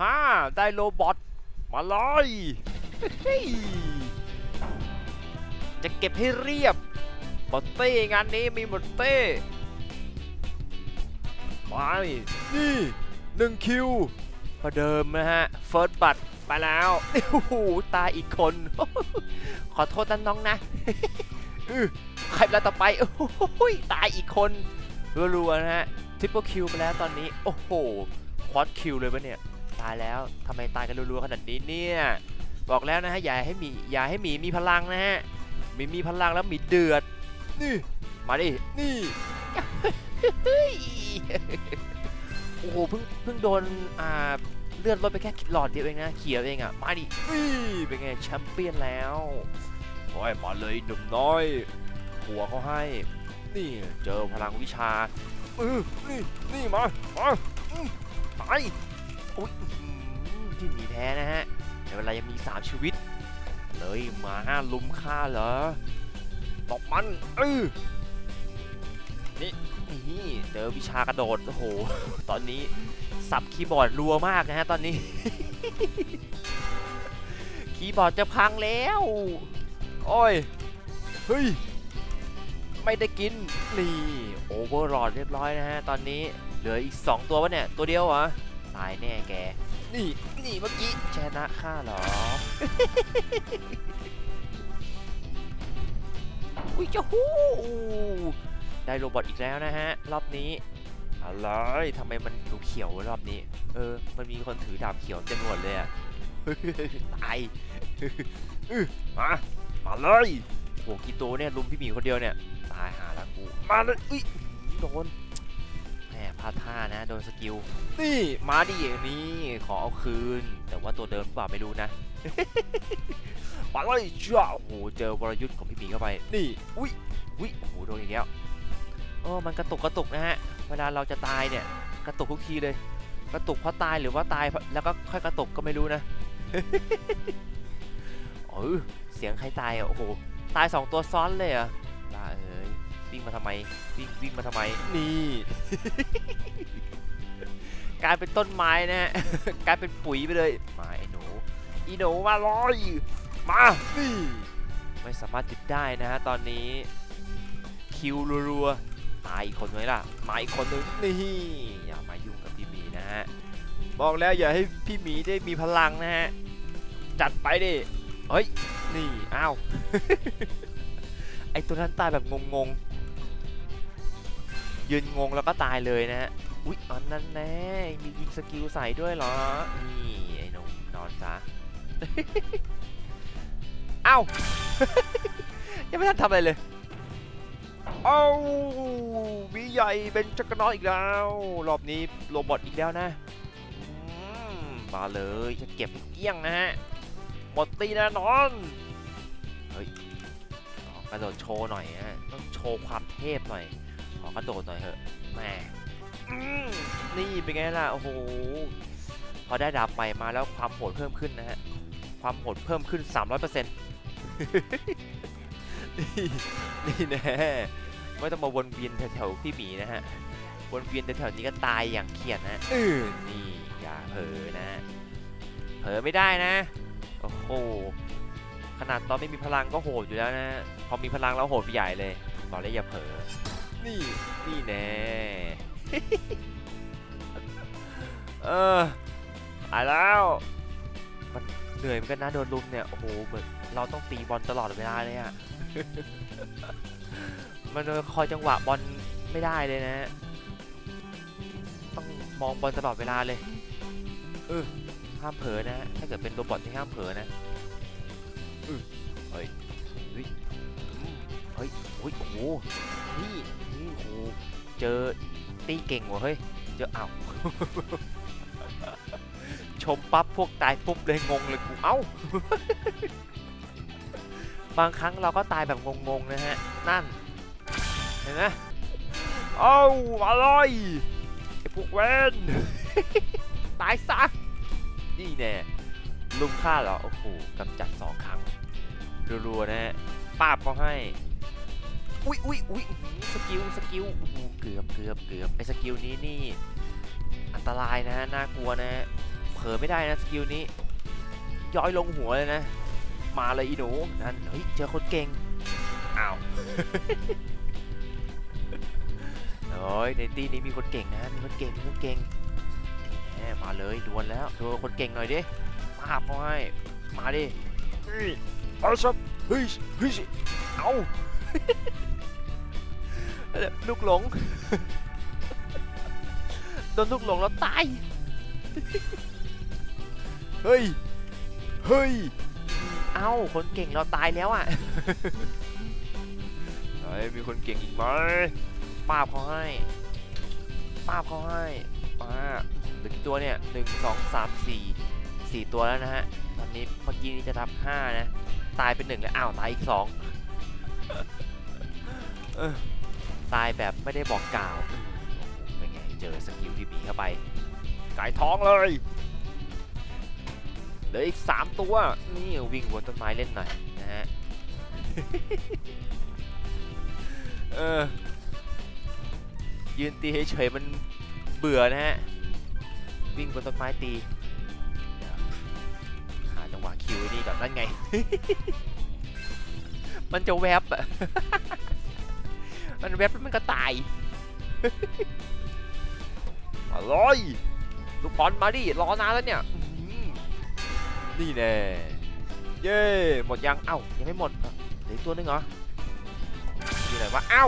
ฮ่าได้โรบอทมาเลยเฮ้ยจะเก็บให้เรียบหมดเต้งานนี้มีหมดเต้ไปนี่หนึ่งคิวประเดิมนะฮะ เฟิร์สบัตไปแล้วโอ้โหตายอีกคน ขอโทษนะน้องนะใครเวลาต่อไปโอ้โหตายอีกคนรัวๆนะฮะทริปเปิลคิวไปแล้วตอนนี้ โอ้โหควอดคิวเลยปะเนี่ย ตายแล้วทำไมตายกันรัวๆขนาดนี้เนี่ย บอกแล้วนะฮะอย่าให้มีอย่าให้หมีมีพลังนะฮะมีมีพลังแล้วหมีเดือดนี่มาดินี่โอ้โหเพิ่งเพิ่งโดนอ่าเลือดลดไปแค่หลอดเดียวเองนะเขียวเองอะมาดินี่เป็นไงแชมเปี้ยนแล้วโอ้ยมาเลยหนุ่มน้อย หัวเขาให้ นี่เจอพลังวิชาเออนี่นี่มามาไป อุ้ยที่หมีแพ้นะฮะในเวลายังมี 3 ชีวิต เลยมาลุมฆ่าเหรอตบมันเออนี่นี่เจอวิชากระโดด โอ้โห ตอนนี้สับคีย์บอร์ดรัวมากนะฮะตอนนี้ คีย์บอร์ดจะพังแล้ว โอ้ย เฮ้ย ไม่ได้กิน นี่ โอเวอร์รอดเรียบร้อยนะฮะ ตอนนี้ เหลืออีก 2 ตัววะเนี่ย ตัวเดียวเหรอ ตายแน่แก นี่นี่เมื่อกี้ชนะข้าเหรอ อุ้ยเจ้าฮู้ได้โรบอทอีกแล้วนะฮะ รอบนี้อะไรทำไมมันดูเขียวรอบนี้ เออ มันมีคนถือดาบเขียวเต็มหมดเลยอะตายอื้อมา มาเลยโหกี่ตัวเนี่ยลุมพี่หมีคนเดียวเนี่ย ตายหาแล้วกู มาเลยอุ้ยโดนแหม พลาดท่านะ โดนสกิล นี่มาดิอย่างนี้ขอเอาคืน แต่ว่าตัวเดิมเปล่าไม่รู้นะมาเลยจ้าโอ้โหเจอวรยุทธ์ของพี่หมีเข้าไปนี่อุ้ยอุ้ยโอ้โหโดนอีกแล้วเออมันกระตุกกระตุกนะฮะเวลาเราจะตายเนี่ยกระตุกทุกทีเลย กระตุกเพราะตายหรือว่าตายแล้วก็ค่อยกระตุกก็ไม่รู้นะเออเสียงใครตายอะโอ้โหตายสองตัวซ้อนเลยอะ วิ่งมาทำไม วิ่งวิ่งมาทำไม นี่ กลายเป็นต้นไม้นะฮะ กลายเป็นปุ๋ยไปเลย มาไอ้หนู อีหนูมาลอย มานี่ไม่สามารถหยุดได้นะฮะตอนนี้ คิวรัวๆตายอีกคนไหมล่ะ มาอีกคนนึงนี่อย่ามายุ่งกับพี่หมีนะฮะบอกแล้วอย่าให้พี่หมีได้มีพลังนะฮะ จัดไปดิ เฮ้ย นี่ อ้าว ไอตัวนั้นตายแบบงงๆ ยืนงงแล้วก็ตายเลยนะฮะ อุ๊ยอันนั้นแน่มียิงสกิลใส่ด้วยเหรอ นี่ไอ้นุ่มนอนซะ เอ้า ยังไม่ทันทำอะไรเลย เอ้ามีใหญ่เป็นจักรนอตอีกแล้ว รอบนี้โรบอทอีกแล้วนะมาเลยจะเก็บเกี้ยงนะฮะ หมดตีแน่นอน เฮ้ยกระโดดโชว์หน่อยฮะ ต้องโชว์ความเทพหน่อย กระโดดหน่อยเถอะแหม่อืมนี่เป็นไงล่ะ โอ้โห พอได้ดาบใหม่มาแล้วความโหดเพิ่มขึ้นนะฮะ ความโหดเพิ่มขึ้น 300%นี่นี่แน่ไม่ต้องมาวนเวียนแถวๆพี่หมีนะฮะ วนเวียนแถวๆนี้ก็ตายอย่างเขียดนะเออนี่อย่าเผลอนะ เผลอไม่ได้นะ โอ้โห ขนาดตอนไม่มีพลังก็โหดอยู่แล้วนะ พอมีพลังแล้วโหดไปใหญ่เลย บอกเลยอย่าเผลอ นี่ นี่แน่เออตายแล้ว มันเหนื่อยเหมือนกันนะโดนลุมเนี่ย โอ้โหเหมือนเราต้องตีบอลตลอดเวลาเลยอะมันคอยจังหวะบอลไม่ได้เลยนะ ต้องมองบอลตลอดเวลาเลย เออห้ามเผลอนะ ถ้าเกิดเป็นโรบอทที่ห้ามเผลอนะอือเฮ้ย เฮ้ยอืมเฮ้ย โอ้ยโอ้โห นี่นี่โอ้โหเจอตีเก่งว่ะเฮ้ย เจอเอ้าชมปั๊บพวกตายปุ๊บเลยงงเลยกู เอ้า บางครั้งเราก็ตายแบบงงๆนะฮะ นั่น เห็นไหมเอ้ามาเลยไอ้พวกเวนตายซะนี่แน่ลุมฆ่าเหรอ โอ้โหกำจัดสองครั้งรัวๆนะฮะป้าบเขาให้ อุ๊ยอุ๊ยอุ๊ยอื้อหือสกิลสกิลโอ้โหเกือบเกือบเกือบไอ้สกิลนี้นี่ อันตรายนะฮะน่ากลัวนะฮะเผลอไม่ได้นะสกิลนี้ ย้อยลงหัวเลยนะ มาเลยอีหนูนั่นเฮ้ยเจอคนเก่งอ้าวโอ้ยในตีนี้มีคนเก่งนะมีคนเก่งมีคนเก่งนี่แน่มาเลยดวลแล้วดูคนเก่งหน่อยดิมาบเขาให้มาดิเฮ้ยเอาซับเฮ้ยเฮ้ยเอา ลูกหลง โดนลูกหลงแล้วตาย เฮ้ย เฮ้ย เอ้า คนเก่งเราตายแล้วอะเฮ้ยมีคนเก่งอีกไหมป้าบเขาให้ป้าบเขาให้มาเหลือกี่ตัวเนี่ยหนึ่งสองสามสี่สี่ตัวแล้วนะฮะ ตอนนี้เมื่อกี้นี้จะทับห้านะ ตายเป็นหนึ่งแล้ว อ้าว ตายอีกสอง ตายแบบไม่ได้บอกกล่าวโอ้โหเป็นไงเจอสกิลที่มีเข้าไปไก่ท้องเลยเหลืออีก 3 ตัว นี่วิ่งบนต้นไม้เล่นหน่อยนะฮะเออยืนตีเฉยๆมันเบื่อนะฮะ วิ่งบนต้นไม้ตีเดี๋ยวหาจังหวะคิวไอ้นี่ก่อนนั่นไง มันจะแวบอะมันแวบแล้วมันก็ตายอร่อยลูกบอลมาดิรอนานแล้วเนี่ยนี่แน่เย้หมดยังเอ้ายังไม่หมดเหลือตัวนึงเหรออยู่ไหนวะเอ้า